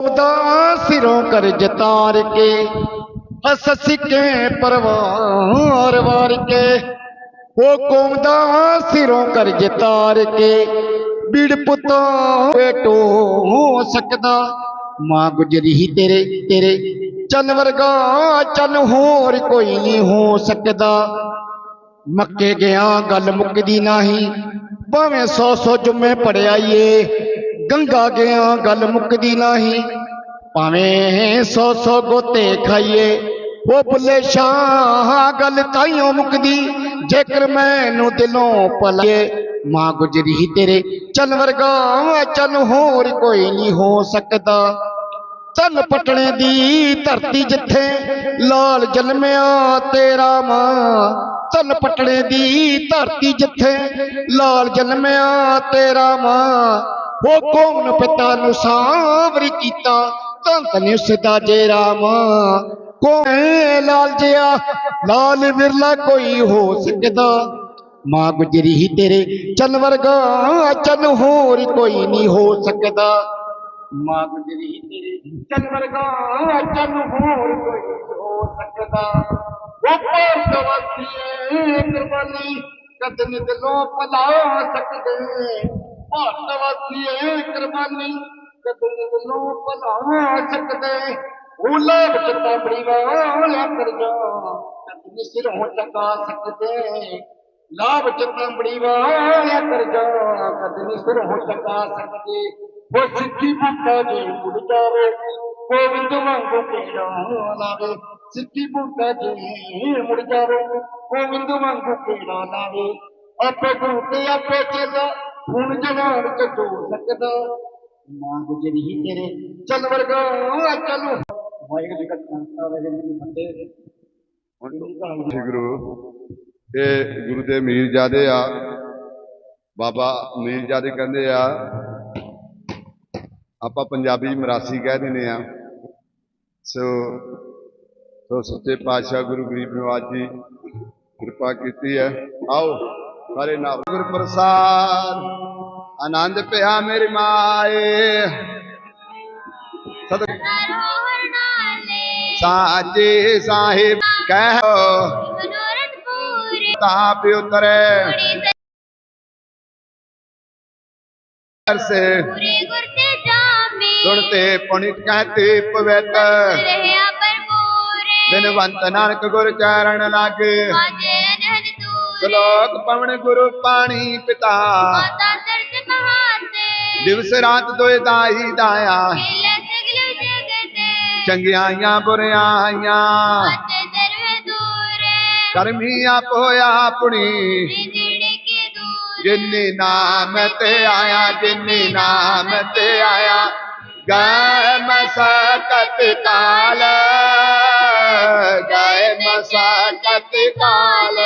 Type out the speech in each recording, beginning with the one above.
ਉਹਦਾ ਸਿਰੋਂ ਕਰਜ ਤਾਰ ਕੇ, ਹੱਸ ਸਿੱਕੇ ਪਰਵਾਰ ਵਾਰ ਕੇ। ਉਹ ਕੌਮ ਦਾ ਸਿਰੋਂ ਕਰਜ ਤਾਰ ਕੇ, ਬਿੜ ਪੁੱਤਾਂ ਬੇਟੋ ਹੋ ਸਕਦਾ, ਮਾਂ ਗੁਜਰੀ ਹੀ ਤੇਰੇ ਤੇਰੇ। ਚੰਨ ਵਰਗਾ ਚੰਨ ਹੋਰ ਕੋਈ ਨਹੀਂ ਹੋ ਸਕਦਾ। ਮੱਕੇ ਗਿਆ, ਗੱਲ ਮੁੱਕਦੀ ਨਹੀਂ। ਭਾਵੇਂ ਸੌ ਸੌ ਜੁਮੇ ਪੜਿਆਈਏ ਗੰਗਾ ਗਿਆ ਗੱਲ ਮੁੱਕਦੀ ਨਹੀਂ। ਭਾਵੇਂ ਸੌ ਸੌ ਗੋਤੇ ਖਾਈਏ, ਉਹ ਬੁੱਲੇ ਸ਼ਾਹ ਗੱਲ ਤਾਈਓ ਮੁੱਕਦੀ। ਜੇਕਰ ਮੈਨੂੰ ਦਿਲੋਂ ਪਲਾਏ ਮਾਂ ਗੁਜਰੀ ਤੇਰੇ ਚੰਨ ਵਰਗਾ ਚੰਨ ਹੋਰ ਕੋਈ ਨਹੀਂ ਹੋ ਸਕਦਾ। ਚੰਨ ਪਟਣੇ ਦੀ ਧਰਤੀ ਜਿੱਥੇ ਲਾਲ ਜਨਮਿਆ ਤੇਰਾ ਮਾਂ ਚੰਨ ਪਟਣੇ ਦੀ ਧਰਤੀ ਜਿੱਥੇ ਲਾਲ ਜਨਮਿਆ ਤੇਰਾ ਮਾਂ ਉਹ ਕੌਮ ਨੂੰ ਪਿਤਾ ਨੂੰ ਸਾਵਰੀ ਕੀਤਾ ਤੰਤ ਨੇ ਸਦਾ ਜੇ ਰਾਮ ਕੌਮ ਲਾਲ ਜਿਆ ਲਾਲ ਵਿਰਲਾ ਕੋਈ ਹੋ ਸਕਦਾ। ਮਾਂ ਗੁਜਰੀ ਹੀ ਤੇਰੇ ਚੰਨ ਵਰਗਾ, ਚੰਨ ਹੋਰ ਕੋਈ ਨਹੀਂ ਹੋ ਸਕਦਾ। ਮਾਂ ਗੁਜਰੀ ਹੀ ਤੇਰੇ ਚੰਨ ਵਰਗਾ, ਚੰਨ ਹੋਰ ਕੋਈ ਨਹੀਂ ਹੋ ਸਕਦਾ। ਉਹ ਭਾਰਤ ਕੁਰਬਾਨੀ ਕਦਨ ਦਿਲੋਂ ਭਲਾ ਸਕਦੇ। ਭਾਰਤਵਾਸੀ ਇਹ ਕੁਰਬਾਨੀ ਕਦੇ ਨੂੰ ਭਲਾ ਸਕਦੇ ਭੂਲਾ ਵਿੱਚ ਤਾਂ ਬੜੀਵਾਲਾ ਕਰਜਾ ਕਦੇ ਸਿਰੋਂ ਟਕਾ ਸਕਦੇ ਲਾਭ ਚੰਗਾ ਬੜੀਵਾਲਾ ਕਰਜਾ ਸਿਰ ਹੋ ਟਕਾ ਸਕਦੇ ਉਹ ਸਿੱਧੀ ਬੁੱਢਾ ਜੀ ਮੁੜ ਜਾਵੇ, ਗੋਬਿੰਦ ਵਾਂਗੂ ਕਿਹੜਾ ਲਾਵੇ ਸਿੱਧੀ ਬੁੱਢਾ ਜੀ ਮੁੜ ਜਾਵੇ, ਗੋਬਿੰਦ ਵਾਂਗੂ ਕਿਹੜਾ ਲਾਵੇ ਆਪੇ ਗੁਰੂ ਤੇ ਆਪੇ ਚੇਲਾ ਹੁਣ ਜਵਾਨ ਚ ਦੋ ਸਕਦਾ ਮਾਂ ਗੁਜਰੀ ਹੀ ਤੇਰੇ। ਚੱਲ ਵਰਗਾ ਚੱਲੂ। ਵਾਹਿਗੁਰੂ ਜੀ ਕਾ ਖਾਲਸਾ ਵਾਹਿਗੁਰੂ ਜੀ ਫਤਿਹ। ਸ੍ਰੀ ਗੁਰੂ ਇਹ ਗੁਰੂ ਦੇ ਮੀਰਜ਼ਾਦੇ ਆ। ਬਾਬਾ ਮੀਰਜ਼ਾਦੇ ਕਹਿੰਦੇ ਆ ਆਪਾਂ ਪੰਜਾਬੀ ਮਰਾਸੀ ਕਹਿ ਦਿੰਦੇ ਆ। ਸੋ ਸੋ ਸੱਚੇ ਪਾਤਸ਼ਾਹ ਗੁਰੂ ਗਰੀਬ ਨਿਵਾਜ ਜੀ ਕਿਰਪਾ ਕੀਤੀ ਹੈ। ਆਓ। ਹਰੇ ਨਾਮ। ਗੁਰ ਪ੍ਰਸਾਦ ਆਨੰਦ ਪਿਆ ਮੇਰੀ ਮਾਏ। ਸਤਿ ਸਾਚੇ ਸਾਹਿਬ ਕਹਿਓ ਮਨੋਰਥ ਪੂਰੇ ਤਾਪ ਉਤਰੇ। से सुनते पुनित कहते पवेत बिनवंत नानक गुर चरण लागे श्लोक पवन गुरु पाणी पिता। दिवस रात दोए दाही दाया। चंगियाइया बुरियाइया करमी आप होया अपनी जिन्नी नाम ते आया जिन्नी नाम ते आया। मसा मसाकत काल। गए मसाकत काल।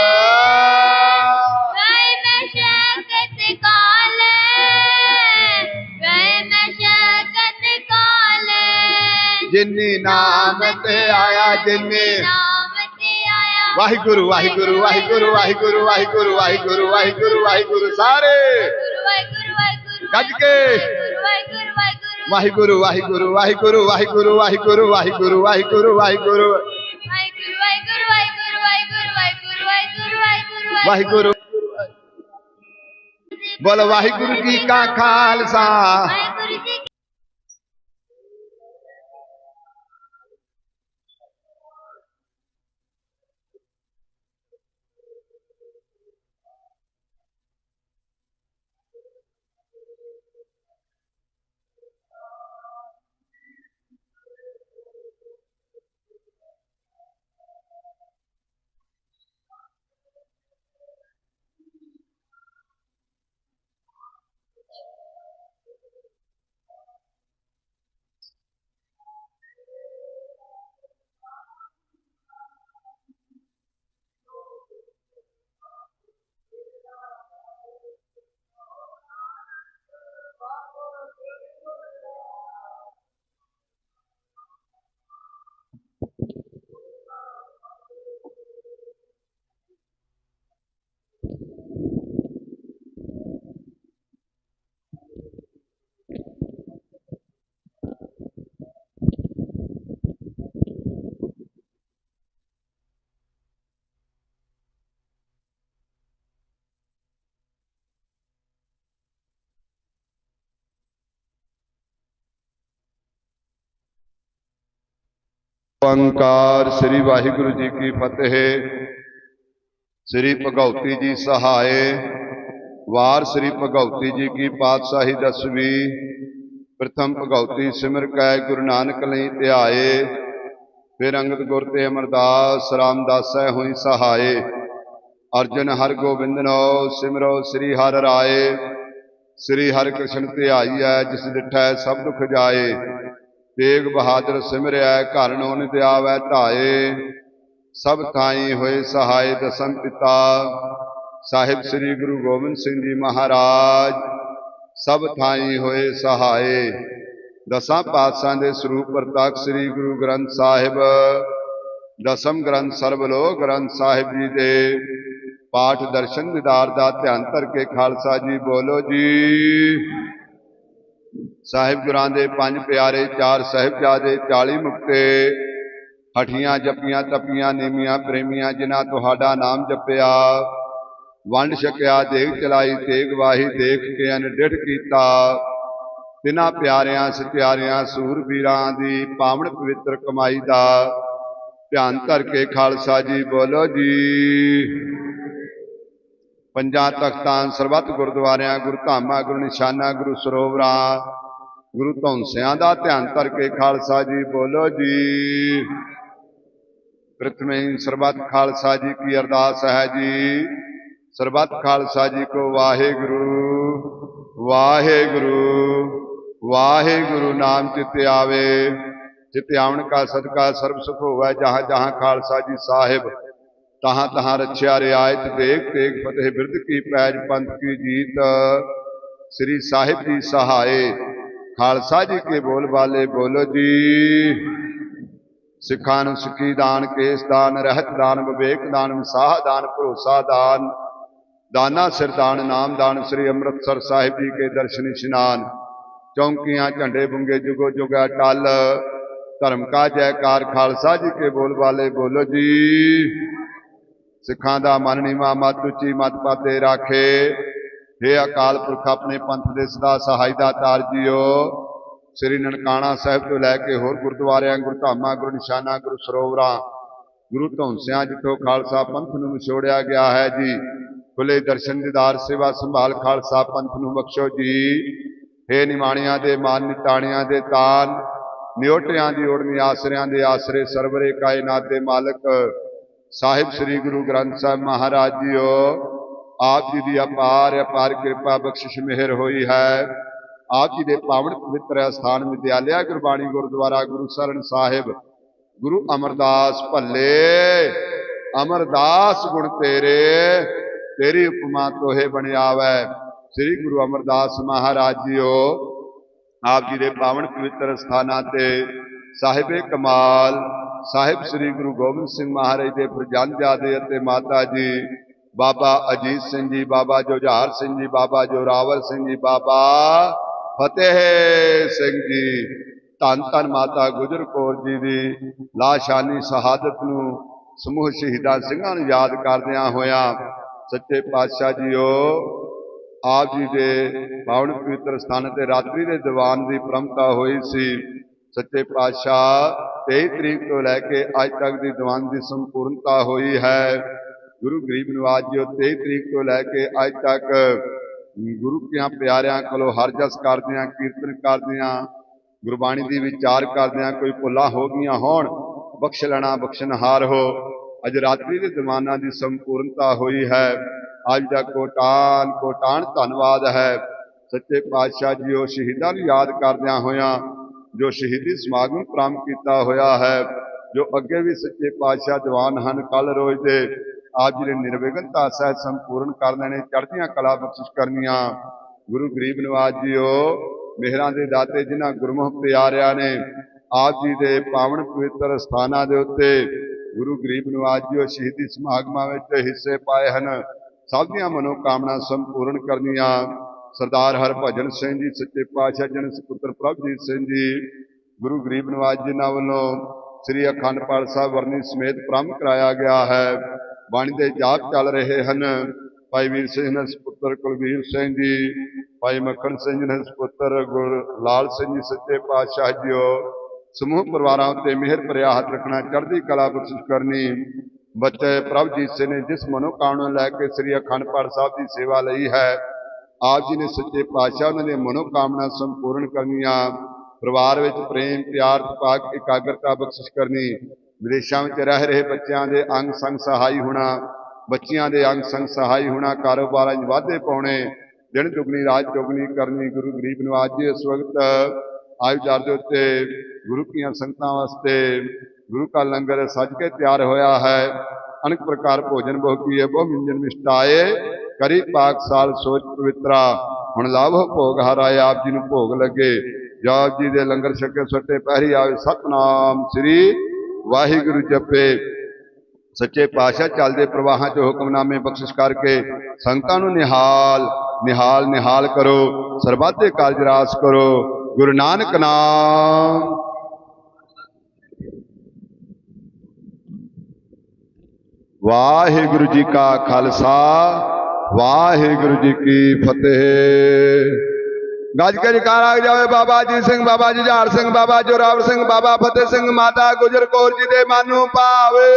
ਜਿਨੀ ਨਾਮ ਤੇ ਆਇਆ ਜਿਨੀ ਵਾਹਿਗੁਰੂ ਵਾਹਿਗੁਰੂ ਵਾਹਿਗੁਰੂ ਵਾਹਿਗੁਰੂ ਵਾਹਿਗੁਰੂ ਵਾਹਿਗੁਰੂ ਵਾਹਿਗੁਰੂ ਵਾਹਿਗੁਰੂ ਸਾਰੇ ਗੱਜ ਕੇ। ਵਾਹਿਗੁਰੂ ਵਾਹਿਗੁਰੂ ਵਾਹਿਗੁਰੂ ਵਾਹਿਗੁਰੂ ਵਾਹਿਗੁਰੂ ਵਾਹਿਗੁਰੂ ਵਾਹਿਗੁਰੂ ਵਾਹਿਗੁਰੂ ਵਾਹਿਗੁਰੂ ਬੋਲ ਵਾਹਿਗੁਰੂ ਜੀ ਕਾ ਖਾਲਸਾ ਓੰਕਾਰ ਸ੍ਰੀ ਵਾਹਿਗੁਰੂ ਜੀ ਕੀ ਫਤਿਹ। ਸ੍ਰੀ ਭਗਉਤੀ ਜੀ ਸਹਾਏ। ਵਾਰ ਸ੍ਰੀ ਭਗਉਤੀ ਜੀ ਕੀ ਪਾਤਸ਼ਾਹੀ ਦਸਵੀਂ। ਪ੍ਰਥਮ ਭਗਉਤੀ ਸਿਮਰ ਕੈ ਗੁਰੂ ਨਾਨਕ ਲਈ ਧਿਆਏ। ਫਿਰ ਅੰਗਦ ਗੁਰ ਤੇ ਅਮਰਦਾਸ ਰਾਮਦਾਸੈ ਹੋਈ ਸਹਾਏ। ਅਰਜਨ ਹਰ ਗੋਬਿੰਦਨੋ ਸਿਮਰੋ ਸ੍ਰੀ ਹਰਿ ਰਾਏ। ਸ੍ਰੀ ਹਰਿ ਕ੍ਰਿਸ਼ਨ ਧਿਆਈਐ ਜਿਸ ਡਿਠੈ ਸਭ ਦੁਖ ਜਾਏ। ਤੇਗ ਬਹਾਦਰ ਸਿਮਰਿਆ ਘਰ ਨੋਨ ਨਿਤ ਆਵੈ ਧਾਏ। ਸਭ ਥਾਈ ਹੋਏ ਸਹਾਇ ਦਸਮ ਪਿਤਾ ਸਾਹਿਬ ਸ੍ਰੀ ਗੁਰੂ ਗੋਬਿੰਦ ਸਿੰਘ ਜੀ ਮਹਾਰਾਜ, ਸਭ ਥਾਈ ਹੋਏ ਸਹਾਏ। ਦਸਾਂ ਪਾਤਸ਼ਾਹ ਦੇ ਸਰੂਪ ਪ੍ਰਤੱਖ ਸ੍ਰੀ ਗੁਰੂ ਗ੍ਰੰਥ ਸਾਹਿਬ, ਦਸਮ ਗ੍ਰੰਥ ਸਰਬਲੋਕ ਗ੍ਰੰਥ ਸਾਹਿਬ ਜੀ ਦੇ ਪਾਠ ਦਰਸ਼ਨ ਦੀਦਾਰ ਦਾ ਧਿਆਨ ਧਰ ਕੇ ਖਾਲਸਾ ਜੀ ਬੋਲੋ ਜੀ। ਸਾਹਿਬ ਦੇ ਪੰਜ ਪਿਆਰੇ, ਚਾਰ ਸਾਹਿਬਜ਼ਾਦੇ 40 ਮੁਕਤੇ, ਹਠੀਆਂ ਜਪੀਆਂ, ਤਪੀਆਂ ਨੀਮੀਆਂ ਪ੍ਰੇਮੀਆਂ, ਜਿਨ੍ਹਾਂ ਤੁਹਾਡਾ ਨਾਮ ਜਪਿਆ। ਵੰਡ ਛਕਿਆ ਦੇਖ ਚਲਾਈ, ਤੇਗ ਵਾਹੀ, ਦੇਖ ਕੇ ਅਨਡਿਠ ਕੀਤਾ। ਤਿਨਾਂ ਪਿਆਰਿਆਂ, ਸਤਿਆਰਿਆਂ ਸੂਰਬੀਰਾਂ ਦੀ ਪਾਵਨ ਪਵਿੱਤਰ ਕਮਾਈ ਦਾ ਧਿਆਨ ਧਰ ਕੇ ਖਾਲਸਾ ਜੀ ਬੋਲੋ ਜੀ। ਪੰਜਾਂ ਤਖਤਾਂ ਸਰਬੱਤ ਗੁਰਦੁਆਰਿਆਂ, ਗੁਰੂ ਧਾਮਾਂ, ਗੁਰੂ ਨਿਸ਼ਾਨਾ, ਗੁਰੂ ਸਰੋਵਰਾਂ, ਗੁਰੂ ਧੌਂਸਿਆਂ ਦਾ ਧਿਆਨ ਧਰ ਕੇ ਖਾਲਸਾ ਜੀ ਬੋਲੋ ਜੀ। ਪ੍ਰਥਮੇ ਸਰਬੱਤ ਖਾਲਸਾ ਜੀ ਕੀ ਅਰਦਾਸ ਹੈ ਜੀ। ਸਰਬੱਤ ਖਾਲਸਾ ਜੀ ਕੋ ਵਾਹਿਗੁਰੂ ਵਾਹਿਗੁਰੂ ਵਾਹਿਗੁਰੂ ਨਾਮ ਚਿਤ ਆਵੇ ਚਿਤ ਆਵਣ ਕਾ ਸਦਕਾ ਸਰਬ ਸੁਖ ਹੋਵੇ, ਜਹਾਂ ਜਹਾਂ ਖਾਲਸਾ ਜੀ ਸਾਹਿਬ। ਤਹਾਂ ਤਹਾਂ ਰਛਿਆ ਰਿਆਇਤ ਦੇਖ ਤੇਗ ਫਤਿਹ ਬਿਰਧ ਕੀ ਪੈਜ ਪੰਥ ਕੀ ਜੀਤ। ਸ੍ਰੀ ਸਾਹਿਬ ਜੀ ਸਹਾਏ, ਖਾਲਸਾ ਜੀ ਕੇ ਬੋਲ ਵਾਲੇ ਬੋਲੋ ਜੀ। ਸਿੱਖਾਂ ਨੂੰ ਸਿੱਖੀ ਦਾਨ, ਕੇਸ ਦਾਨ, ਰਹਿਤ ਦਾਨ, ਵਿਵੇਕ ਦਾਨ ਵਿਸਾਹ ਦਾਨ, ਭਰੋਸਾ ਦਾਨ। ਦਾਨਾ ਸਿਰ ਦਾਨ, ਨਾਮ ਦਾਨ, ਸ੍ਰੀ ਅੰਮ੍ਰਿਤਸਰ ਸਾਹਿਬ ਜੀ ਕੇ ਦਰਸ਼ਨ ਇਸ਼ਨਾਨ। ਚੌਂਕੀਆਂ, ਝੰਡੇ ਬੁੰਗੇ, ਜੁਗੋ ਜੁਗਾ ਟਲ। ਧਰਮ ਕਾ ਜੈਕਾਰ, ਖਾਲਸਾ ਜੀ ਕੇ ਬੋਲ ਵਾਲੇ ਬੋਲੋ ਜੀ। ਸਿੱਖਾਂ ਦਾ ਮਨ ਨੀਵਾ ਮਤ ਉੱਚੀ ਮਤ ਪਾਤੇ ਰਾਖੇ। हे ਅਕਾਲ ਪੁਰਖ, ਆਪਣੇ ਪੰਥ ਦੇ ਸਦਾ ਸਹਾਇਤਾ ਤਾਰ ਜੀਓ। ਸ੍ਰੀ ਨਨਕਾਣਾ ਸਾਹਿਬ ਤੋਂ ਲੈ ਕੇ ਹੋਰ ਗੁਰਦੁਆਰਿਆਂ ਗੁਰਧਾਮਾਂ ਗੁਰੂ ਨਿਸ਼ਾਨਾ, ਗੁਰੂ ਸਰੋਵਰਾਂ, ਗੁਰੂ ਧੌਂਸਿਆਂ ਜਿੱਥੋਂ ਖਾਲਸਾ ਪੰਥ ਨੂੰ ਵਿਛੋੜਿਆ ਗਿਆ ਹੈ ਜੀ। ਖੁੱਲੇ ਦਰਸ਼ਨ ਦੀਦਾਰ ਸੇਵਾ ਸੰਭਾਲ ਖਾਲਸਾ ਪੰਥ ਨੂੰ ਬਖਸ਼ੋ ਜੀ। हे ਨਿਮਾਣਿਆਂ ਦੇ ਮਾਨ, ਨਿਤਾਣਿਆਂ ਦੇ ਤਾਨ, ਨਿਉਟਿਆਂ ਦੀ ਓੜਨੀ ਆਸਰਿਆਂ ਦੇ ਆਸਰੇ, ਸਰਵਰੇ ਕਾਇਨਾਤ ਦੇ ਮਾਲਕ ਸਾਹਿਬ ਸ੍ਰੀ ਗੁਰੂ ਗ੍ਰੰਥ ਸਾਹਿਬ ਮਹਾਰਾਜ ਜੀਓ, ਆਪ ਜੀ ਦੀ ਅਪਾਰ ਅਪਾਰ ਕਿਰਪਾ ਬਖਸ਼ਿਸ਼ ਮਿਹਰ ਹੋਈ ਹੈ। ਆਪ ਜੀ ਦੇ ਪਾਵਨ ਪਵਿੱਤਰ ਸਥਾਨ ਵਿਦਿਆਲਿਆ ਗੁਰਬਾਣੀ ਗੁਰਦੁਆਰਾ ਗੁਰੂ ਸਰਨ ਸਾਹਿਬ, ਗੁਰੂ ਅਮਰਦਾਸ ਭੱਲੇ। ਅਮਰਦਾਸ ਗੁਣ ਤੇਰੇ, ਤੇਰੀ ਉਪਮਾ ਤੋਹੇ ਬਣਿਆਵੈ। ਸ੍ਰੀ ਗੁਰੂ ਅਮਰਦਾਸ ਮਹਾਰਾਜ ਜੀਓ, ਆਪ ਜੀ ਦੇ ਪਾਵਨ ਪਵਿੱਤਰ ਸਥਾਨਾਂ ਤੇ ਸਾਹਿਬੇ ਕਮਾਲ ਸਾਹਿਬ ਸ੍ਰੀ ਗੁਰੂ ਗੋਬਿੰਦ ਸਿੰਘ ਮਹਾਰਾਜ ਦੇ ਪ੍ਰਜਨਜਾਦੇ ਅਤੇ ਮਾਤਾ ਜੀ, ਬਾਬਾ ਅਜੀਤ ਸਿੰਘ ਜੀ, ਬਾਬਾ ਜੋਝਾਰ ਸਿੰਘ ਜੀ, ਬਾਬਾ ਜੋਰਾਵਰ ਸਿੰਘ ਜੀ, ਬਾਬਾ ਫਤਿਹ ਸਿੰਘ ਜੀ, ਧੰਨ ਧੰਨ ਮਾਤਾ ਗੁਜਰ ਕੌਰ ਜੀ ਦੀ ਲਾਸ਼ਾਨੀ ਸ਼ਹਾਦਤ ਨੂੰ ਸਮੂਹ ਸ਼ਹੀਦਾਂ ਸਿੰਘਾਂ ਨੂੰ ਯਾਦ ਕਰਦਿਆਂ ਹੋਇਆਂ, ਸੱਚੇ ਪਾਤਸ਼ਾਹ ਜੀਓ, ਆਪ ਜੀ ਦੇ ਪਾਵਨ ਪਵਿੱਤਰ ਸਥਾਨ ਤੇ ਰਾਤਰੀ ਦੇ ਦੀਵਾਨ ਦੀ ਪ੍ਰੰਪਰਾ ਹੋਈ ਸੀ। ਸੱਚੇ ਪਾਤਸ਼ਾਹ 23 ਤਰੀਕ ਤੋਂ ਲੈ ਕੇ ਅੱਜ ਤੱਕ ਦੀ ਦੀਵਾਨ ਦੀ ਸੰਪੂਰਨਤਾ ਹੋਈ ਹੈ। ਗੁਰੂ ਗਰੀਬ ਨਿਵਾਜ ਜੀ 23 ਤਰੀਕ ਤੋਂ ਲੈ ਕੇ ਅੱਜ ਤੱਕ, ਗੁਰੂ ਕਿਆਂ ਪਿਆਰਿਆਂ ਕੋਲੋਂ ਹਰ ਜਸ ਕਰਦਿਆਂ, ਕੀਰਤਨ ਕਰਦਿਆਂ, ਗੁਰਬਾਣੀ ਦੀ ਵਿਚਾਰ ਕਰਦਿਆਂ ਕੋਈ ਭੁੱਲਾਂ ਹੋ ਗਈਆਂ ਹੋਣ, ਬਖਸ਼ ਲੈਣਾ, ਬਖਸ਼ਣਹਾਰ ਹੋ, ਅੱਜ ਰਾਤਰੀ ਦੇ ਦੀਵਾਨਾਂ ਦੀ ਸੰਪੂਰਨਤਾ ਹੋਈ ਹੈ। ਅੱਜ ਦਾ ਕੋਟਾਨ ਕੋਟਾਨ ਧੰਨਵਾਦ ਹੈ। ਸੱਚੇ ਪਾਤਸ਼ਾਹ ਜੀ ਉਹ ਸ਼ਹੀਦਾਂ ਨੂੰ ਯਾਦ ਕਰਦਿਆਂ ਹੋਇਆਂ ਜੋ ਸ਼ਹੀਦੀ ਸਮਾਗਮ ਪ੍ਰਾਰੰਭ ਕੀਤਾ ਹੋਇਆ ਹੈ, ਜੋ ਅੱਗੇ ਵੀ ਸੱਚੇ ਪਾਤਸ਼ਾਹ ਦੀਵਾਨ ਹਨ ਕੱਲ ਰੋਜ਼ ਦੇ ਆਪ ਜੀ ਨੇ ਨਿਰਵਿਘਨਤਾ ਸਹਿਤ ਸੰਪੂਰਨ ਕਰ ਲੈਣੇ, ਚੜ੍ਹਦੀਆਂ ਕਲਾ ਬਖਸ਼ਿਸ਼ ਕਰਨੀਆਂ। ਗੁਰੂ ਗਰੀਬ ਨਿਵਾਜ ਜੀਓ, ਮਿਹਰਾਂ ਦੇ ਦਾਤੇ ਜਿਨ੍ਹਾਂ ਗੁਰਮੁਖ ਪਿਆਰਿਆਂ ਨੇ ਆਪ ਜੀ ਦੇ ਪਾਵਨ ਪਵਿੱਤਰ ਸਥਾਨਾਂ ਦੇ ਉੱਤੇ ਗੁਰੂ ਗਰੀਬ ਨਿਵਾਜ ਜੀਓ ਸ਼ਹੀਦੀ ਸਮਾਗਮਾਂ ਵਿੱਚ ਹਿੱਸੇ ਪਾਏ ਹਨ, ਸਭ ਦੀਆਂ ਮਨੋਕਾਮਨਾ ਸੰਪੂਰਨ ਕਰਨੀਆਂ। ਸਰਦਾਰ ਹਰਭਜਨ ਸਿੰਘ ਜੀ, ਸੱਚੇ ਪਾਤਸ਼ਾਹ ਜਨ ਸੁਪੁੱਤਰ ਪ੍ਰਭਜੀਤ ਸਿੰਘ ਜੀ, ਗੁਰੂ ਗਰੀਬ ਨਿਵਾਜ ਜੀ ਨਾਲ ਵੱਲੋਂ ਸ੍ਰੀ ਅਖੰਡ ਪਾਠ ਸਾਹਿਬ ਵਰਨੀ ਸਮੇਤ ਪ੍ਰਾਰੰਭ ਕਰਾਇਆ ਗਿਆ ਹੈ। ਬਾਣੀ ਦੇ ਜਾਪ ਚੱਲ ਰਹੇ ਹਨ। ਭਾਈ ਵੀਰ ਸਿੰਘ ਨੇ ਸੁਪੁੱਤਰ ਕੁਲਵੀਰ ਸਿੰਘ ਜੀ, ਭਾਈ ਮੱਖਣ ਸਿੰਘ ਨੇ ਸੁਪੁੱਤਰ ਗੁਰ ਲਾਲ ਸਿੰਘ ਜੀ, ਸੱਚੇ ਪਾਤਸ਼ਾਹ ਜੀਓ। ਸਮੂਹ ਪਰਿਵਾਰਾਂ ਉੱਤੇ ਮਿਹਰ ਭਰਿਆ ਹੱਥ ਰੱਖਣਾ ਚੜ੍ਹਦੀ ਕਲਾ ਬਖਸ਼ਿਸ਼ ਕਰਨੀ। ਬੱਚੇ ਪ੍ਰਭਜੀਤ ਸਿੰਘ ਨੇ ਜਿਸ ਮਨੋਕਾਮਨਾ ਲੈ ਕੇ ਸ੍ਰੀ ਅਖੰਡ ਪਾਠ ਸਾਹਿਬ ਦੀ ਸੇਵਾ ਲਈ ਹੈ ਆਪ ਜੀ ਨੇ ਸੱਚੇ ਪਾਤਸ਼ਾਹ, ਉਹਨਾਂ ਦੀਆਂ ਮਨੋਕਾਮਨਾ ਸੰਪੂਰਨ ਕਰਨੀਆਂ। ਪਰਿਵਾਰ ਵਿੱਚ ਪ੍ਰੇਮ, ਪਿਆਰ ਪਾਕ ਇਕਾਗਰਤਾ ਬਖਸ਼ਿਸ਼ ਕਰਨੀ। ਵਿਦੇਸ਼ਾਂ ਵਿੱਚ ਰਹਿ ਰਹੇ ਬੱਚਿਆਂ ਦੇ ਅੰਗ ਸੰਗ ਸਹਾਈ ਹੋਣਾ, ਬੱਚਿਆਂ ਦੇ ਅੰਗ ਸੰਗ ਸਹਾਈ ਹੋਣਾ, ਕਾਰੋਬਾਰਾਂ 'ਚ ਵਾਧੇ ਪਾਉਣੇ, ਦਿਨ ਦੁਗਣੀ, ਰਾਤ ਚੌਗਣੀ ਕਰਨੀ, ਗੁਰੂ ਗਰੀਬ ਨਵਾਜ ਜੀ ਇਸ ਵਕਤ ਆਯു ਚਾਰ ਦੇ ਉੱਤੇ ਗੁਰੂ ਕੀਆਂ ਸੰਗਤਾਂ ਵਾਸਤੇ ਗੁਰੂ ਕਾ ਲੰਗਰ ਸੱਜ ਕੇ ਤਿਆਰ ਹੋਇਆ ਹੈ। ਅਨੇਕ ਪ੍ਰਕਾਰ ਭੋਜਨ ਭੋਗੀ ਹੈ ਬਹੁ ਮਿੰਜਨ ਮਿਸ਼ਟਾਏ ਕਰੀ ਪਾਕ ਸਾਲ ਸੋਚ ਪਵਿੱਤਰਾ। ਹੁਣ ਲਾਭ ਭੋਗ ਹਰਾਏ, ਆਪ ਜੀ ਨੂੰ ਭੋਗ ਲੱਗੇ। ਜਾਪ ਜੀ ਦੇ ਲੰਗਰ ਛਕੇ ਸੱਟੇ, ਪਹਿਰੀ ਆਵੇ। ਸਤਨਾਮ ਸ੍ਰੀ ਵਾਹਿਗੁਰੂ ਜਪੇ। ਸੱਚੇ ਪਾਤਸ਼ਾਹ ਚੱਲਦੇ ਪ੍ਰਵਾਹਾਂ 'ਚ ਹੁਕਮਨਾਮੇ ਬਖਸ਼ਿਸ਼ ਕਰਕੇ ਸੰਗਤਾਂ ਨੂੰ ਨਿਹਾਲ ਨਿਹਾਲ ਨਿਹਾਲ ਕਰੋ। ਸਰਬੱਤੇ ਕਾਰਜ ਰਾਸ ਕਰੋ। ਗੁਰੂ ਨਾਨਕ ਨਾਮ। ਵਾਹਿਗੁਰੂ ਜੀ ਕਾ ਖਾਲਸਾ। ਵਾਹਿਗੁਰੂ ਜੀ ਕੀ ਫਤਿਹ। ਗੱਜ ਕੇ ਆ ਜਾਵੇ ਬਾਬਾ ਜੀ ਸਿੰਘ, ਬਾਬਾ ਜੁਝਾਰ ਸਿੰਘ, ਬਾਬਾ ਜੋਰਾਵਰ ਸਿੰਘ, ਬਾਬਾ ਫਤਿਹ ਸਿੰਘ, ਮਾਤਾ ਗੁਜਰ ਕੌਰ ਜੀ ਦੇ ਮਨ ਨੂੰ ਭਾਵੇ।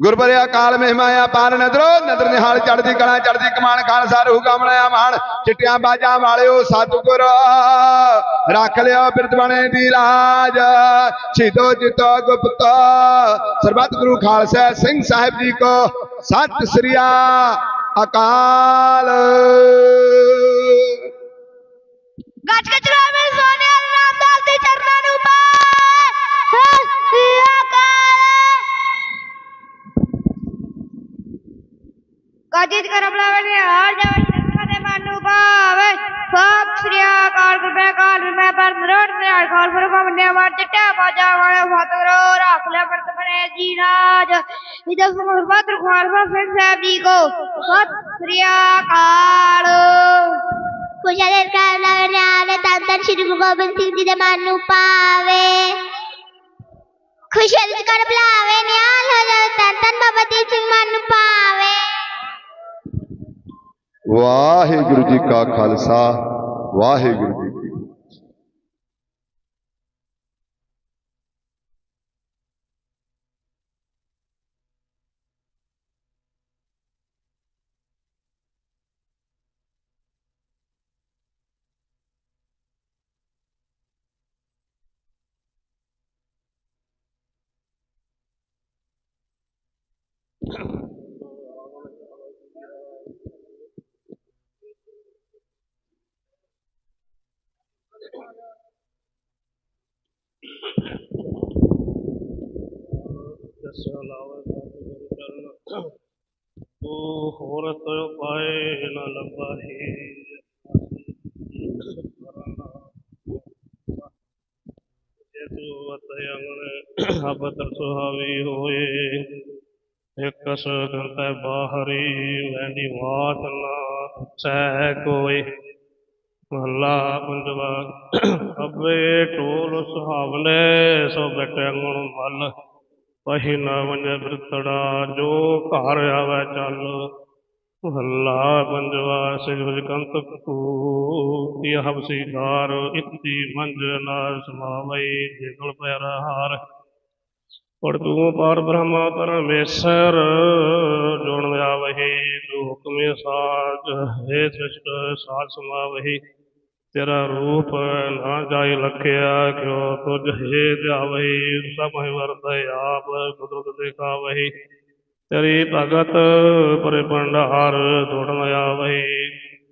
ਗੁਰਬਰਿਆ ਕਾਲ ਮਹਿਮਾਇਆ ਪਾਰ ਨਦਰੋ, ਨਦਰ ਨਿਹਾਲ ਚੜਦੀ ਕਲਾ ਚੜਦੀ ਕਮਾਨ, ਖਾਲਸਾ ਰਹੂ ਕਮਲਿਆ ਮਾਨ ਚਿੱਟਿਆਂ ਬਾਜਾਂ ਵਾਲਿਓ, ਸਤਿਗੁਰ, ਰੱਖ ਲਿਓ ਬਿਰਤ ਦੀ ਲਾਜ। ਛਿਦੋ ਜਿਤੋ ਗੁਪਤ ਸਰਬੱਤ ਗੁਰੂ ਖਾਲਸਾ ਸਿੰਘ ਸਾਹਿਬ ਜੀ ਕੋ, ਸਤਿ ਸ੍ਰੀ ਅਕਾਲ। ਗੱਜ ਕੇ ਗੱਜ ਕਰ ਬਲਾਵੇ ਨੇ ਹਾਰ ਜਾਵੇ ਸਿੱਖਾਂ ਦੇ ਮਨ ਨੂੰ ਪਾਵੇ ਸਤਿ ਸ੍ਰੀ ਅਕਾਲ ਗੁਰਬੇ ਕਾਲ ਮੈਂ ਪਰ ਨਰੋੜ ਨੇ ਹਾਲ ਕਾਲ ਪਰ ਕੋ ਮੰਨਿਆ ਮਾਰ ਚਿੱਟਾ ਬਾਜਾ ਵਾਲੇ ਫਤਿਹਰੋ ਰੱਖ ਲੈ ਵਰਤ ਬਣੇ ਜੀ ਰਾਜ ਇਹਦਾ ਸਮਰ ਬਾਦਰ ਖਾਲਸਾ ਸਿੰਘ ਸਾਹਿਬ ਜੀ ਕੋ ਸਤਿ ਸ੍ਰੀ ਅਕਾਲ ਖੁਸ਼ਾ ਦੇ ਘਰ ਲੱਗਣ ਵਾਲੇ ਤਾਂ ਤਾਂ ਸ਼੍ਰੀ ਗੁਰੂ ਗੋਬਿੰਦ ਸਿੰਘ ਜੀ ਦੇ ਮਨ ਨੂੰ ਪਾਵੇ ਖੁਸ਼ਾ ਦੇ ਘਰ ਬੁਲਾਵੇ ਨਿਆਲ ਹੋ ਜਾਵੇ ਤਾਂ ਤਾਂ ਬਾਬਾ ਦੀਪ ਸਿੰਘ ਮਨ ਨੂੰ ਪਾਵੇ ਵਾਹਿਗੁਰੂ ਜੀ ਕਾ ਖਾਲਸਾ ਵਾਹਿਗੁਰੂ ਜੀ ਕੀ ਫਤਿਹ। ਜਸ ਲਾਵੇ ਸਤਿਗੁਰੂ ਚਰਨ ਤੂੰ ਹੋਰ ਤੋ ਪਾਏ ਨ ਲੰਬਾਹੀ ਜੇ ਤੂੰ ਅਤਿ ਅੰਗਣ ਅਬਦਰ ਸੁਹਾਵੀ ਹੋਏ, ਇੱਕ ਸਗੰਤੈ ਬਾਹਰੀ ਲੈਂਦੀ ਵਾਤ ਨਾ ਸਹਿ ਕੋਈ। ਮਹੱਲਾ ਪੰਜਵਾ ਅਬੇ ਢੋਲ ਸੁਹਾਵਲੇ ਸੋ ਬਟੇ ਗੁਣ ਮਲ। ਪਹੀ ਨਾ ਵੰਜੈ ਬਿਰਤੜਾ, ਜੋ ਘਰ ਆਵੇ ਚੱਲ। ਮਹੱਲਾ ਪੰਜਵਾ ਸਿਰ ਕੰਤ ਕੂ ਇਹ ਹਬਸੀਦਾਰ ਇਤੀ ਮੰਜ ਨਾਲ ਸਮਾਵਈ ਜਿਗਲ ਪੈਰ ਹਾਰ। ਪੜ ਤੂੰ ਪਾਰ ਬ੍ਰਹਮਾ ਪਰਮੇਸ਼ਰ, ਜੁਣ ਆਵਹੀ, ਤੂੰ ਹੁਕਮੇ ਸਾਜ, ਹੈ ਸ੍ਰਿਸ਼ਟ ਸਾਜ ਸਮਾਵਹੀ। ਤੇਰਾ ਰੂਪ ਨਾ ਜਾਇ ਲਖਿਆ ਕਿਉ? ਤੁਝ ਹੈ ਧਿਆਵਹੀ, ਸਭ ਵਰਤੈ ਆਪ, ਕੁਦਰਤ ਦੇਖਾਵਹੀ ਤੇਰੀ ਭਗਤ ਪਰੇ ਭੰਡਾਰ ਤੋੜਨ ਆਵਹੀ।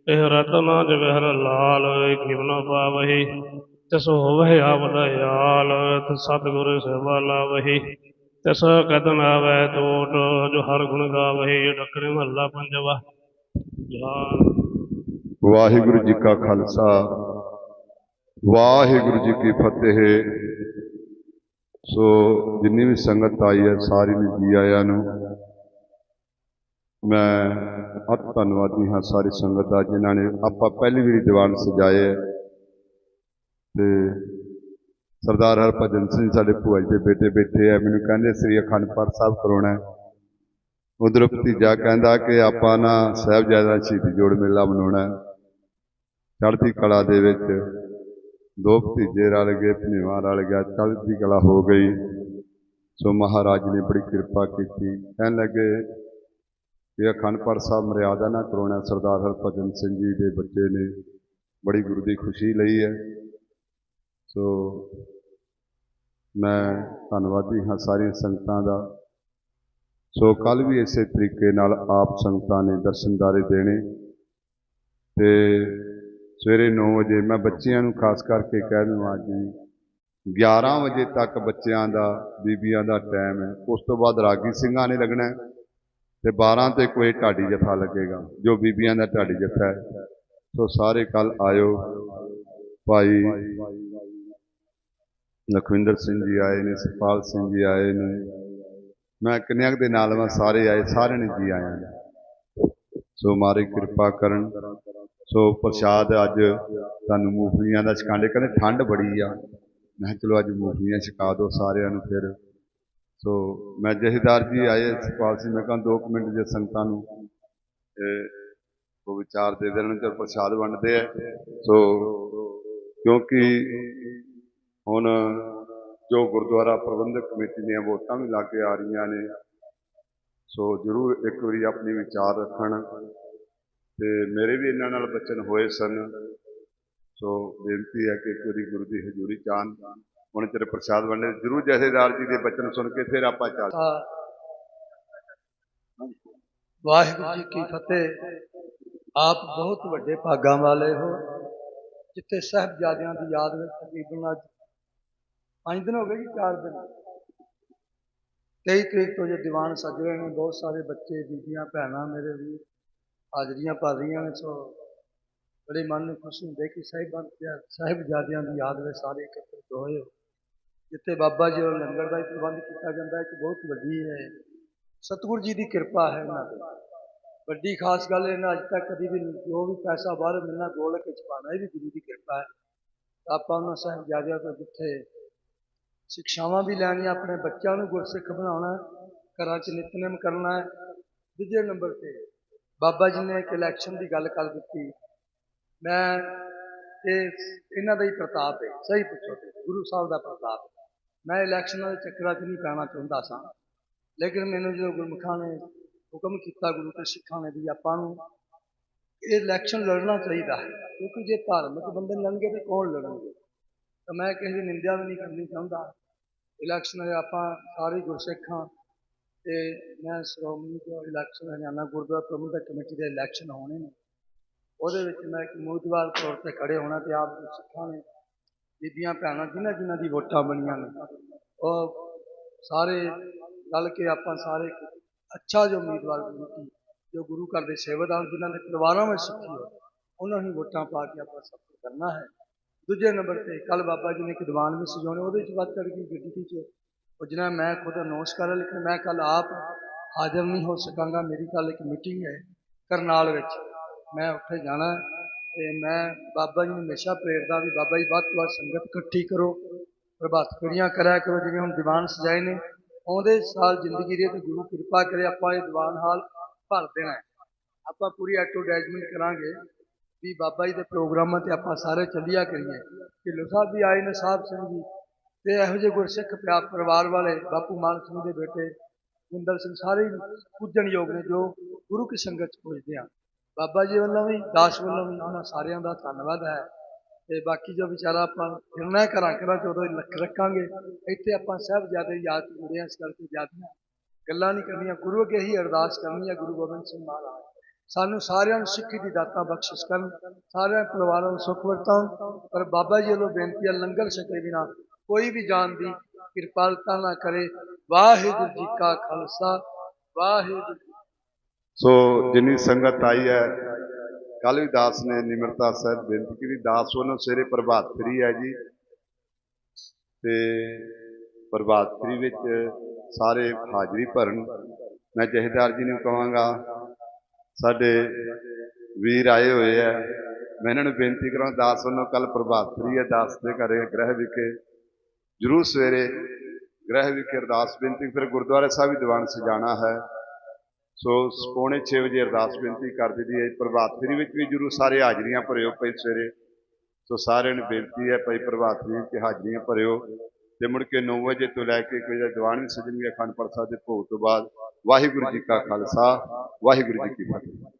ਇਹ ਰਤਨ ਜਵਹਰ ਲਾਲ ਕਿਵਨ ਪਾਵਹੀ। ਤਿਸ ਹੋਵਹਿ ਆਪ ਦਇਆਲ ਤਿਸ ਸਤਿਗੁਰ ਸੇਵਾ ਲਾਵਹੀ। ਤਿਸ ਕਦਨ ਆਵੈ ਟੋਟ ਜੋ ਹਰ ਗੁਣ ਗਾਵਹੀ। ਡਕਰੇ ਮਹੱਲਾ ਪੰਜਵਾ, ਜਾਨ ਵਾਹਿਗੁਰੂ ਜੀ ਕਾ ਖਾਲਸਾ। ਵਾਹਿਗੁਰੂ ਜੀ ਕੀ ਫਤਿਹ। ਸੋ ਜਿੰਨੀ ਵੀ ਸੰਗਤ ਆਈ ਹੈ, ਸਾਰੀ ਨੂੰ ਜੀ ਆਇਆਂ ਨੂੰ। ਮੈਂ ਅਤ ਧੰਨਵਾਦੀ ਹਾਂ ਸਾਰੀ ਸੰਗਤ ਦਾ, ਜਿਨ੍ਹਾਂ ਨੇ ਆਪਾਂ ਪਹਿਲੀ ਵਾਰੀ ਦੀਵਾਨ ਸਜਾਏ ਹੈ। ਤੇ ਸਰਦਾਰ ਹਰਭਜਨ ਸਿੰਘ ਸਾਡੇ ਭੂਆ ਜੀ ਦੇ ਬੇਟੇ ਬੈਠੇ ਆ। ਮੈਨੂੰ ਕਹਿੰਦੇ, ਸ੍ਰੀ ਅਖੰਡ ਪਾਠ ਸਾਹਿਬ ਕਰਾਉਣਾ ਹੈ। ਉਧਰ ਭਤੀਜਾ ਕਹਿੰਦਾ ਕਿ ਆਪਾਂ ਨਾ ਸਾਹਿਬਜ਼ਾਦਾ ਸ਼ਹੀਦੀ ਜੋੜ ਮੇਲਾ ਮਨਾਉਣਾ ਚੜ੍ਹਦੀ ਕਲਾ ਦੇ ਵਿੱਚ ਦੋ ਭਤੀਜੇ ਰਲ ਗਏ ਭਨੇਵਾ ਰਲ ਗਿਆ, ਚੜ੍ਹਦੀ ਕਲਾ ਹੋ ਗਈ। ਸੋ ਮਹਾਰਾਜ ਨੇ ਬੜੀ ਕਿਰਪਾ ਕੀਤੀ। ਕਹਿਣ ਲੱਗੇ ਕਿ ਅਖੰਡ ਪਾਠ ਸਾਹਿਬ ਮਰਿਆਦਾ ਨਾ ਕਰਾਉਣਾ, ਸਰਦਾਰ ਹਰਭਜਨ ਸਿੰਘ ਜੀ ਦੇ ਬੱਚੇ ਨੇ। ਬੜੀ ਗੁਰੂ ਦੀ ਖੁਸ਼ੀ ਲਈ ਹੈ। ਸੋ ਮੈਂ ਧੰਨਵਾਦੀ ਹਾਂ ਸਾਰੀਆਂ ਸੰਗਤਾਂ ਦਾ। ਸੋ ਕੱਲ ਵੀ ਇਸੇ ਤਰੀਕੇ ਨਾਲ ਆਪ ਸੰਗਤਾਂ ਨੇ ਦਰਸ਼ਨਦਾਰੇ ਦੇਣੇ ਤੇ ਸਵੇਰੇ 9 ਵਜੇ ਮੈਂ ਬੱਚਿਆਂ ਨੂੰ ਖਾਸ ਕਰਕੇ ਕਹਿ ਦਵਾਂ ਜੀ 11 ਵਜੇ ਤੱਕ ਬੱਚਿਆਂ ਦਾ, ਬੀਬੀਆਂ ਦਾ ਟਾਈਮ ਹੈ। ਉਸ ਤੋਂ ਬਾਅਦ ਰਾਗੀ ਸਿੰਘਾਂ ਨੇ ਲੱਗਣਾ ਹੈ ਤੇ 12 ਤੇ ਕੋਈ ਢਾਡੀ ਜਥਾ ਲੱਗੇਗਾ, ਜੋ ਬੀਬੀਆਂ ਦਾ ਢਾਡੀ ਜਥਾ ਹੈ। ਸੋ ਸਾਰੇ ਕੱਲ ਆਇਓ। ਭਾਈ ਲਖਵਿੰਦਰ ਸਿੰਘ ਜੀ ਆਏ ਨੇ ਸੁਖਪਾਲ ਸਿੰਘ ਜੀ ਆਏ ਨੇ। ਮੈਂ ਕਨਿਆਕ ਦੇ ਨਾਲ ਮੈਂ ਸਾਰੇ ਆਏ, ਸਾਰਿਆਂ ਨੇ ਜੀ ਆਇਆ ਸੋ ਮਾਰੀ ਕਿਰਪਾ ਕਰਨ। ਸੋ ਪ੍ਰਸ਼ਾਦ ਅੱਜ ਤੁਹਾਨੂੰ ਮੂੰਗਫਲੀਆਂ ਦਾ ਛਕਾਂਡੇ ਕਹਿੰਦੇ ਠੰਡ ਬੜੀ ਆ। ਮੈਂ ਕਿਹਾ ਚਲੋ ਅੱਜ ਮੂੰਗਫਲੀਆਂ ਛਕਾ ਦਿਓ ਸਾਰਿਆਂ ਨੂੰ ਫਿਰ। ਸੋ ਮੈਂ ਜਹੇਦਾਰ ਜੀ ਆਏ ਸੁਖਪਾਲ ਸੀ ਮੈਂ ਕਹਾਂ ਦੋ ਕੁ ਮਿੰਟ ਜੇ ਸੰਗਤਾਂ ਨੂੰ ਉਹ ਵਿਚਾਰ ਦੇ ਦੇਣ ਤੇ ਪ੍ਰਸ਼ਾਦ ਵੰਡਦੇ ਆ। ਸੋ ਕਿਉਂਕਿ ਹੁਣ ਜੋ ਗੁਰਦੁਆਰਾ ਪ੍ਰਬੰਧਕ ਕਮੇਟੀ ਦੀਆਂ ਵੋਟਾਂ ਵੀ ਲੱਗ ਕੇ ਆ ਰਹੀਆਂ ਨੇ, ਸੋ ਜ਼ਰੂਰ ਇੱਕ ਵਾਰੀ ਆਪਣੀ ਵਿਚਾਰ ਰੱਖਣ। ਤੇ ਮੇਰੇ ਵੀ ਇਹਨਾਂ ਨਾਲ ਬਚਨ ਹੋਏ ਸਨ। ਸੋ ਬੇਨਤੀ ਹੈ ਕਿ ਇੱਕ ਗੁਰੂ ਦੀ ਹਜ਼ੂਰੀ ਚਾਨ ਹੁਣ ਤੇਰੇ ਪ੍ਰਸ਼ਾਦ ਵੰਡੇ। ਜ਼ਰੂਰ ਜਥੇਦਾਰ ਜੀ ਦੇ ਬਚਨ ਸੁਣ ਕੇ ਫਿਰ ਆਪਾਂ ਚੱਲ। ਵਾਹਿਗੁਰੂ ਜੀ ਕੀ ਫਤਿਹ। ਆਪ ਬਹੁਤ ਵੱਡੇ ਭਾਗਾਂ ਵਾਲੇ ਹੋ। ਜਿੱਥੇ ਸਾਹਿਬਜ਼ਾਦਿਆਂ ਦੀ ਯਾਦ ਵਿੱਚ ਤਕਰੀਬਨ ਅੱਜ ਪੰਜ ਦਿਨ ਹੋ ਗਏ ਜੀ, ਚਾਰ ਦਿਨ। 23 ਤਰੀਕ ਤੋਂ ਜੇ ਦੀਵਾਨ ਸੱਜ ਰਹੇ ਨੇ, ਬਹੁਤ ਸਾਰੇ ਬੱਚੇ, ਬੀਬੀਆਂ, ਭੈਣਾਂ ਮੇਰੇ ਵੀ ਹਾਜ਼ਰੀਆਂ ਭਰ ਰਹੀਆਂ ਨੇ, ਸੋ ਬੜੇ ਮਨ ਨੂੰ ਖੁਸ਼ੀ ਹੁੰਦੀ ਕਿ ਸਾਹਿਬਾਂ ਸਾਹਿਬਜ਼ਾਦਿਆਂ ਦੀ ਯਾਦ ਵਿੱਚ ਸਾਰੇ ਇਕੱਠੇ ਹੋਏ ਹੋ। ਜਿੱਥੇ ਬਾਬਾ ਜੀ ਵੱਲੋਂ ਲੰਗਰ ਦਾ ਵੀ ਪ੍ਰਬੰਧ ਕੀਤਾ ਜਾਂਦਾ ਹੈ ਕਿ ਬਹੁਤ ਵੱਡੀ ਹੈ। ਸਤਿਗੁਰੂ ਜੀ ਦੀ ਕਿਰਪਾ ਹੈ ਇਹਨਾਂ ਤੇ। ਵੱਡੀ ਖਾਸ ਗੱਲ ਇਹਨਾਂ ਅੱਜ ਤੱਕ ਕਦੀ ਵੀ ਜੋ ਵੀ ਪੈਸਾ ਬਾਹਰ ਮਿਲਣਾ ਗੋਲ ਕੇ ਛਪਾਣਾ ਇਹ ਵੀ ਗੁਰੂ ਦੀ ਕਿਰਪਾ ਹੈ। ਆਪਾਂ ਉਹਨਾਂ ਸਾਹਿਬਜ਼ਾਦਿਆਂ ਤੋਂ ਜਿੱਥੇ ਸਿੱਖਿਆਵਾਂ ਵੀ ਲੈਣੀਆਂ, ਆਪਣੇ ਬੱਚਿਆਂ ਨੂੰ ਗੁਰਸਿੱਖ ਬਣਾਉਣਾ, ਘਰਾਂ 'ਚ ਨਿਤਨੇਮ ਕਰਨਾ ਹੈ ਦੂਜੇ ਨੰਬਰ ਤੇ ਬਾਬਾ ਜੀ ਨੇ ਇੱਕ ਇਲੈਕਸ਼ਨ ਦੀ ਗੱਲ ਕਰ ਦਿੱਤੀ। ਮੈਂ ਇਹ ਇਹਨਾਂ ਦਾ ਹੀ ਪ੍ਰਤਾਪ ਹੈ। ਸਹੀ ਪੁੱਛੋ ਤੇ, ਗੁਰੂ ਸਾਹਿਬ ਦਾ ਪ੍ਰਤਾਪ ਮੈਂ ਇਲੈਕਸ਼ਨਾਂ ਦੇ ਚੱਕਰਾਂ 'ਚ ਨਹੀਂ ਪੈਣਾ ਚਾਹੁੰਦਾ ਸਾਂ। ਲੇਕਿਨ ਮੈਨੂੰ ਜਦੋਂ ਗੁਰਮੁਖਾਂ ਨੇ ਹੁਕਮ ਕੀਤਾ ਗੁਰੂ ਤੇ ਸਿੱਖਾਂ ਨੇ ਵੀ ਆਪਾਂ ਨੂੰ ਇਹ ਇਲੈਕਸ਼ਨ ਲੜਨਾ ਚਾਹੀਦਾ ਹੈ ਕਿਉਂਕਿ ਜੇ ਧਾਰਮਿਕ ਬੰਦੇ ਲੜਨਗੇ ਤੇ ਕੌਣ ਲੜਨਗੇ? ਤਾਂ ਮੈਂ ਕਿਸੇ ਦੀ ਨਿੰਦਿਆ ਵੀ ਨਹੀਂ ਕਰਨੀ ਚਾਹੁੰਦਾ। ਇਲੈਕਸ਼ਨ ਆਪਾਂ ਸਾਰੇ ਗੁਰਸਿੱਖਾਂ ਤੇ ਮੈਂ ਸ਼੍ਰੋਮਣੀ ਜੋ ਇਲੈਕਸ਼ਨ ਹਰਿਆਣਾ ਗੁਰਦੁਆਰਾ ਪ੍ਰਬੰਧਕ ਕਮੇਟੀ ਦੇ ਇਲੈਕਸ਼ਨ ਹੋਣੇ ਨੇ। ਉਹਦੇ ਵਿੱਚ ਮੈਂ ਇੱਕ ਉਮੀਦਵਾਰ ਤੌਰ ਤੇ ਖੜੇ ਹੋਣਾ ਤੇ ਆਪ ਸਿੱਖਾਂ ਨੇ, ਬੀਬੀਆਂ, ਭੈਣਾਂ, ਜਿਨ੍ਹਾਂ ਜਿਨ੍ਹਾਂ ਦੀ ਵੋਟਾਂ ਬਣੀਆਂ ਨੇ। ਉਹ ਸਾਰੇ ਰਲ ਕੇ ਆਪਾਂ ਸਾਰੇ ਅੱਛਾ ਜੋ ਉਮੀਦਵਾਰ ਗੁਰੂ ਕੀ ਜੋ ਗੁਰੂ ਘਰ ਦੇ ਸੇਵਾਦਾਰ ਜਿਨ੍ਹਾਂ ਦੇ ਪਰਿਵਾਰਾਂ ਵਿੱਚ ਸਿੱਖੀ ਹੋ ਉਹਨਾਂ ਨੂੰ ਵੋਟਾਂ ਪਾ ਕੇ ਆਪਾਂ ਸਫਲ ਕਰਨਾ ਹੈ। ਦੂਜੇ ਨੰਬਰ ਤੇ ਕੱਲ ਬਾਬਾ ਜੀ ਨੇ ਇੱਕ ਦੀਵਾਨ ਵੀ ਸਜਾਉਣੇ, ਉਹਦੇ ਵਿੱਚ ਵੱਧ ਚੜ ਗਈ ਗੱਡੀ ਚ ਉਹ ਜਿਹਨਾਂ ਮੈਂ ਖੁਦ ਅਨਾਉਂਸ ਕਰ ਲੇਕਿਨ ਮੈਂ ਕੱਲ ਆਪ ਹਾਜ਼ਰ ਨਹੀਂ ਹੋ ਸਕਾਂਗਾ। ਮੇਰੀ ਕੱਲ ਇੱਕ ਮੀਟਿੰਗ ਹੈ ਕਰਨਾਲ ਵਿੱਚ। ਮੈਂ ਉੱਥੇ ਜਾਣਾ ਹੈ ਤੇ ਮੈਂ ਬਾਬਾ ਜੀ ਨੂੰ ਹਮੇਸ਼ਾ ਪ੍ਰੇਰਦਾ ਵੀ ਬਾਬਾ ਜੀ, ਵੱਧ ਤੋਂ ਵੱਧ ਸੰਗਤ ਇਕੱਠੀ ਕਰੋ, ਪ੍ਰਭਾਤ ਫੇਰੀਆਂ ਕਰਿਆ ਕਰੋ, ਜਿਵੇਂ ਹੁਣ ਦੀਵਾਨ ਸਜਾਏ ਨੇ। ਆਉਂਦੇ ਸਾਲ ਜ਼ਿੰਦਗੀ ਦੇ ਤੇ ਗੁਰੂ ਕਿਰਪਾ ਕਰੇ, ਆਪਾਂ ਇਹ ਦੀਵਾਨ ਹਾਲ ਭਰ ਦੇਣਾ ਆਪਾਂ ਪੂਰੀ ਐਡਵਰਟਾਈਜ਼ਮੈਂਟ ਕਰਾਂਗੇ ਵੀ ਬਾਬਾ ਜੀ ਦੇ ਪ੍ਰੋਗਰਾਮਾਂ ਤੇ ਆਪਾਂ ਸਾਰੇ ਚੱਲਿਆ ਕਰੀਏ। ਢਿੱਲੋਂ ਸਾਹਿਬ ਵੀ ਆਏ ਨੇ, ਸਾਹਿਬ ਸਿੰਘ ਜੀ ਤੇ ਇਹੋ ਜਿਹੇ ਗੁਰਸਿੱਖ ਪਿਆਰ ਪਰਿਵਾਰ ਵਾਲੇ ਬਾਪੂ ਮਾਨ ਸਿੰਘ ਦੇ ਬੇਟੇ ਜਿੰਦਰ ਸਿੰਘ ਸਾਰੇ ਪੂਜਣਯੋਗ ਨੇ ਜੋ ਗੁਰੂ ਕੀ ਸੰਗਤ ਚ ਪੁੱਜਦੇ ਆ। ਬਾਬਾ ਜੀ ਵੱਲੋਂ ਵੀ, ਦਾਸ ਵੱਲੋਂ ਵੀ ਉਹਨਾਂ ਸਾਰਿਆਂ ਦਾ ਧੰਨਵਾਦ ਹੈ। ਤੇ ਬਾਕੀ ਜੋ ਵਿਚਾਰਾ ਆਪਾਂ ਫਿਰਨਾ ਘਰਾਂ ਘਰਾਂ ਚ, ਉਦੋਂ ਲੱਖ ਰੱਖਾਂਗੇ। ਇੱਥੇ ਆਪਾਂ ਸਭ ਜ਼ਿਆਦਾ ਯਾਦ ਜੁੜੇ ਹਾਂ ਇਸ ਕਰਕੇ ਜ਼ਿਆਦਾ ਗੱਲਾਂ ਨਹੀਂ ਕਰਨੀਆਂ। ਗੁਰੂ ਅੱਗੇ ਹੀ ਅਰਦਾਸ ਕਰਨੀ ਹੈ, ਗੁਰੂ ਗੋਬਿੰਦ ਸਿੰਘ ਮਹਾਰਾਜ। ਸਾਨੂੰ ਸਾਰਿਆਂ ਨੂੰ ਸਿੱਖੀ ਦੀ ਦਾਤਾ ਬਖਸ਼ਿਸ਼ ਕਰਨ, ਸਾਰਿਆਂ ਪਰਿਵਾਰਾਂ ਨੂੰ ਸੁੱਖ ਵਰਤਾਉਣ। ਪਰ ਬਾਬਾ ਜੀ ਵੱਲੋਂ ਬੇਨਤੀ ਹੈ, ਲੰਗਰ ਛਕੇ ਬਿਨਾ ਕੋਈ ਵੀ ਜਾਨ ਦੀ ਕਿਰਪਾਲਤਾ ਨਾ ਕਰੇ। ਵਾਹਿਗੁਰੂ ਜੀ ਕਾ ਖਾਲਸਾ, ਵਾਹਿਗੁਰੂ ਜੀ ਸੋ ਜਿੰਨੀ ਸੰਗਤ ਆਈ ਹੈ ਕੱਲ ਵੀ ਦਾਸ ਨੇ ਨਿਮਰਤਾ ਸਾਹਿਬ ਬੇਨਤੀ ਕੀਤੀ। ਦਾਸ ਵੱਲੋਂ ਸਵੇਰੇ ਪ੍ਰਭਾਤ ਫੇਰੀ ਹੈ ਜੀ। ਤੇ ਪ੍ਰਭਾਤ ਫੇਰੀ ਵਿੱਚ ਸਾਰੇ ਹਾਜ਼ਰੀ ਭਰਨ। ਮੈਂ ਜਹੇਦਾਰ ਜੀ ਨੂੰ ਕਹਾਂਗਾ, ਸਾਡੇ ਵੀਰ ਆਏ ਹੋਏ ਆ ਮੈਂ ਇਹਨਾਂ ਨੂੰ ਬੇਨਤੀ ਕਰਾਂ ਦਾਸ ਵੱਲੋਂ ਕੱਲ ਪ੍ਰਭਾਤ ਫੇਰੀ ਹੈ, ਦਾਸ ਦੇ ਘਰੇ ਗ੍ਰਹਿ ਵਿਖੇ ਜਰੂਰ ਸਵੇਰੇ ਗ੍ਰਹਿ ਵਿਖੇ ਅਰਦਾਸ ਬੇਨਤੀ, ਫਿਰ ਗੁਰਦੁਆਰਾ ਸਾਹਿਬ ਵੀ ਦੀਵਾਨ ਸਜਾਣਾ ਹੈ। ਸੋ ਪੌਣੇ 6 ਵਜੇ ਅਰਦਾਸ ਬੇਨਤੀ ਕਰ ਦਿੱਤੀ ਹੈ। ਪ੍ਰਭਾਤ ਫੇਰੀ ਵਿੱਚ ਵੀ ਜਰੂਰ ਸਾਰੇ ਹਾਜ਼ਰੀਆਂ ਭਰਿਓ ਪਈ ਸਵੇਰੇ। ਸੋ ਸਾਰਿਆਂ ਨੂੰ ਬੇਨਤੀ ਹੈ ਭਾਈ ਪ੍ਰਭਾਤ ਸਿੰਘ ਕਿ ਹਾਜ਼ਰੀਆਂ ਭਰਿਓ। ਤੇ ਮੁੜ ਕੇ 9 ਵਜੇ ਤੋਂ ਲੈ ਕੇ ਕੋਈ ਦੀਵਾਨ ਵੀ ਸਜਣਗੇ ਅਖੰਡ ਪਾਠ ਸਾਹਿਬ ਦੇ ਭੋਗ ਤੋਂ ਬਾਅਦ। ਵਾਹਿਗੁਰੂ ਜੀ ਕਾ ਖਾਲਸਾ, ਵਾਹਿਗੁਰੂ ਜੀ ਕੀ ਫਤਿਹ।